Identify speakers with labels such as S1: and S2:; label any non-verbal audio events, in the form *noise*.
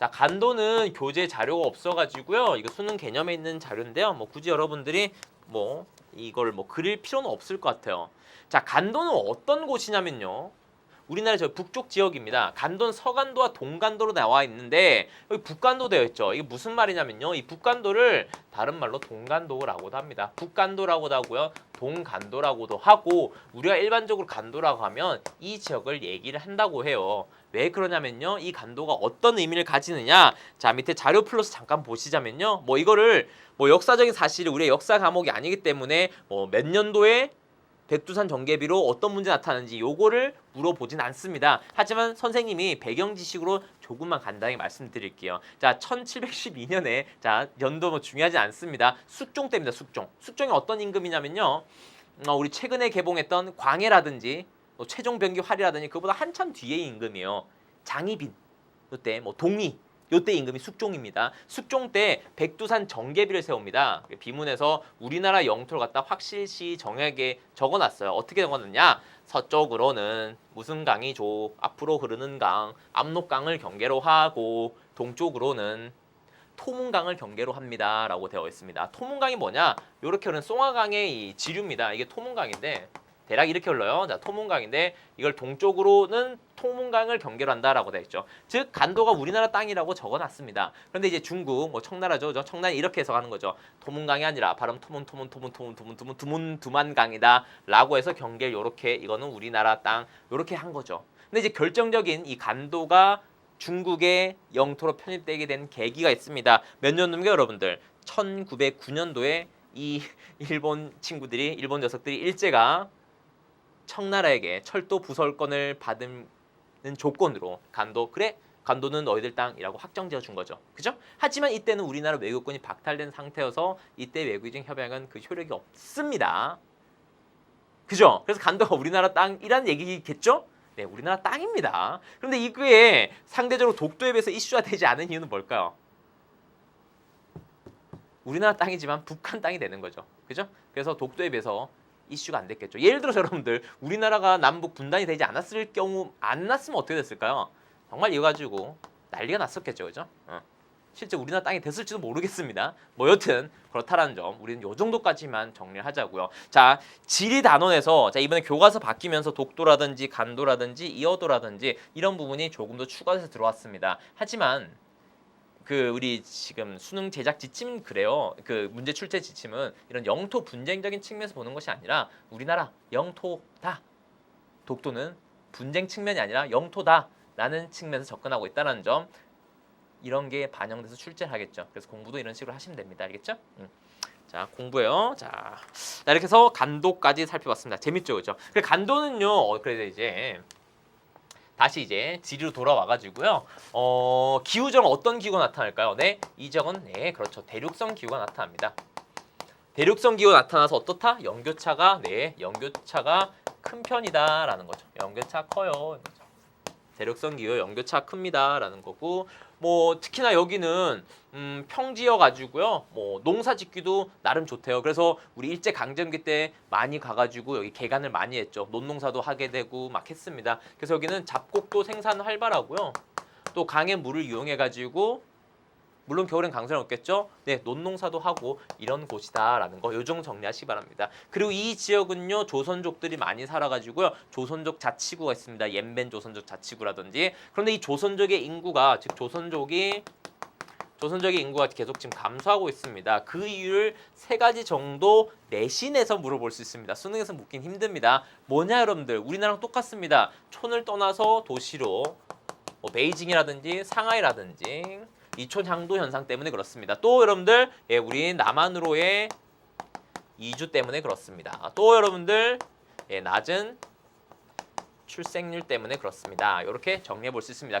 S1: 자, 간도는 교재 자료가 없어가지고요. 이거 수능 개념에 있는 자료인데요. 뭐 굳이 여러분들이 뭐 이걸 뭐 그릴 필요는 없을 것 같아요. 자, 간도는 어떤 곳이냐면요. 우리나라 저 북쪽 지역입니다. 간도는 서간도와 동간도로 나와 있는데 여기 북간도 되어 있죠. 이게 무슨 말이냐면요. 이 북간도를 다른 말로 동간도라고도 합니다. 북간도라고도 하고요. 동간도라고도 하고 우리가 일반적으로 간도라고 하면 이 지역을 얘기를 한다고 해요. 왜 그러냐면요. 이 간도가 어떤 의미를 가지느냐. 자, 밑에 자료 플러스 잠깐 보시자면요. 뭐 이거를 뭐 역사적인 사실이 우리의 역사 과목이 아니기 때문에 뭐 몇 년도에 백두산 전개비로 어떤 문제 나타나는지 요거를 물어보진 않습니다. 하지만 선생님이 배경 지식으로 조금만 간단히 말씀드릴게요. 자, 1712년에 자 연도 뭐 중요하지 않습니다. 숙종 때입니다. 숙종. 숙종이 어떤 임금이냐면요. 어, 우리 최근에 개봉했던 광해라든지 뭐 최종 병기 활이라든지 그보다 한참 뒤의 임금이에요. 장희빈 요때 뭐 동의 요때 임금이 숙종입니다. 숙종 때 백두산 정계비를 세웁니다. 비문에서 우리나라 영토를 갖다 확실시 정확하게 적어놨어요. 어떻게 적어놨냐? 서쪽으로는 무슨 강이 조 앞으로 흐르는 강 압록강을 경계로 하고 동쪽으로는 토문강을 경계로 합니다라고 되어 있습니다. 토문강이 뭐냐? 이렇게 흐르는 송화강의 이 지류입니다. 이게 토문강인데 대략 이렇게 흘러요. 자, 토문강인데 이걸 동쪽으로는 토문강을 경계로 한다라고 되어 있죠. 즉 간도가 우리나라 땅이라고 적어놨습니다. 그런데 이제 중국 뭐 청나라죠. 저 청나라 이렇게 해석하는 거죠. 토문강이 아니라 발음 토문 토문 토문 토문 토문 토문 두문 두만강이다라고 해서 경계를 요렇게 이거는 우리나라 땅 요렇게 한 거죠. 근데 이제 결정적인 이 간도가 중국의 영토로 편입되게 된 계기가 있습니다. 몇 년도입니까, 여러분들? 1909년도에 이 *laughs* 일본 친구들이 일본 녀석들이 일제가 청나라에게 철도 부설권을 받는 조건으로 간도 그래 간도는 너희들 땅이라고 확정지어 준 거죠. 그죠? 하지만 이때는 우리나라 외교권이 박탈된 상태여서 이때 외교적 협약은 그 효력이 없습니다. 그죠? 그래서 간도가 우리나라 땅이란 얘기겠죠? 네, 우리나라 땅입니다. 그런데 이게 상대적으로 독도에 비해서 이슈가 되지 않은 이유는 뭘까요? 우리나라 땅이지만 북한 땅이 되는 거죠. 그죠? 그래서 독도에 비해서 이슈가 안 됐겠죠. 예를 들어서 여러분들 우리나라가 남북 분단이 되지 않았을 경우 안 났으면 어떻게 됐을까요? 정말 이거 가지고 난리가 났었겠죠. 그죠? 어. 실제 우리나라 땅이 됐을지도 모르겠습니다. 뭐 여튼 그렇다라는 점 우리는 요 정도까지만 정리를 하자고요. 자 지리 단원에서 자 이번에 교과서 바뀌면서 독도라든지 간도라든지 이어도라든지 이런 부분이 조금 더 추가돼서 들어왔습니다. 하지만 그 우리 지금 수능 제작 지침 그래요. 그 문제 출제 지침은 이런 영토 분쟁적인 측면에서 보는 것이 아니라 우리나라 영토다. 독도는 분쟁 측면이 아니라 영토다라는 측면에서 접근하고 있다는 점 이런 게 반영돼서 출제를 하겠죠. 그래서 공부도 이런 식으로 하시면 됩니다. 알겠죠? 음. 자 공부해요. 자, 자 이렇게 해서 간도까지 살펴봤습니다. 재밌죠, 그죠? 그 간도는요. 어, 그래서 이제 다시 이제 지리로 돌아와 가지고요. 어, 기후정은 어떤 기후가 나타날까요? 네, 이 적은 네, 그렇죠. 대륙성 기후가 나타납니다. 대륙성 기후가 나타나서 어떻다? 연교차가 네, 연교차가 큰 편이다라는 거죠. 연교차 커요. 대륙성 기후 연교차 큽니다라는 거고 뭐 특히나 여기는 음, 평지여 가지고요. 뭐 농사 짓기도 나름 좋대요. 그래서 우리 일제 강점기 때 많이 가 가지고 여기 개간을 많이 했죠. 논농사도 하게 되고 막 했습니다. 그래서 여기는 잡곡도 생산 활발하고요. 또 강의 물을 이용해 가지고 물론 겨울엔 강산이 없겠죠. 네, 논농사도 하고 이런 곳이다라는 거 요정 정리하시기 바랍니다. 그리고 이 지역은요 조선족들이 많이 살아가지고요 조선족 자치구가 있습니다. 옌벤 조선족 자치구라든지 그런데 이 조선족의 인구가 즉 조선족이 조선족의 인구가 계속 지금 감소하고 있습니다. 그 이유를 세 가지 정도 내신에서 물어볼 수 있습니다. 수능에서 묻긴 힘듭니다. 뭐냐 여러분들 우리나라랑 똑같습니다. 촌을 떠나서 도시로 뭐 베이징이라든지 상하이라든지 이촌 향도 현상 때문에 그렇습니다. 또 여러분들 예, 우리 남한으로의 이주 때문에 그렇습니다. 또 여러분들 예, 낮은 출생률 때문에 그렇습니다. 이렇게 정리해 볼 수 있습니다.